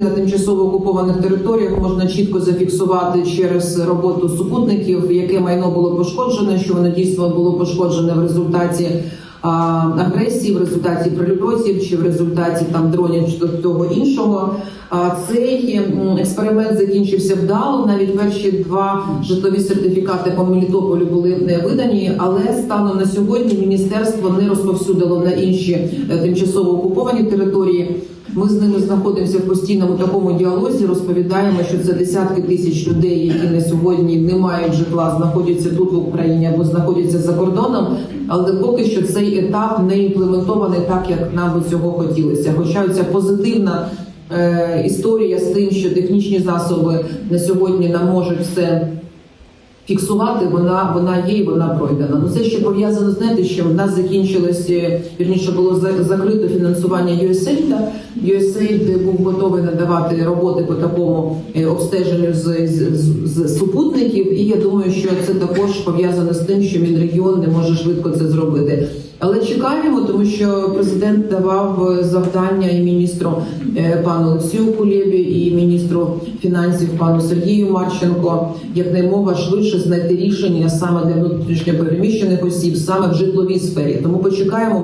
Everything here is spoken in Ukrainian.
На тимчасово окупованих територіях можна чітко зафіксувати через роботу супутників, яке майно було пошкоджене, що воно дійсно було пошкоджене в результаті а, агресії, в результаті прильотів чи в результаті там дронів чи того іншого. А цей експеримент закінчився вдало. Навіть перші два житлові сертифікати по Мелітополю були не видані, але станом на сьогодні міністерство не розповсюдило на інші е, тимчасово окуповані території. Ми з ними знаходимося в постійному такому діалозі. Розповідаємо, що це десятки тисяч людей, які на сьогодні не мають житла, знаходяться тут в Україні або знаходяться за кордоном. Але поки що цей етап не імплементований так, як нам би цього хотілося. Хоча ця позитивна е, історія з тим, що технічні засоби на сьогодні нам можуть все фіксувати, вона вона є і вона пройдена. Ну це ще пов'язано з знаєте, що в нас закінчилось е, вірніше було за- закрито фінансування USAID. USAID був готовий надавати роботи по такому е, обстеженню з, з, з супутників. І я думаю, що це також пов'язано з тим, що Мінрегіон не може швидко це зробити. Але чекаємо, тому що президент давав е, завдання і міністру е, пану Олексію Кулєбі, і міністру фінансів пану Сергію Марченко якнаймога швидше знайти рішення саме для внутрішньопереміщених осіб, саме в житловій сфері. Тому почекаємо.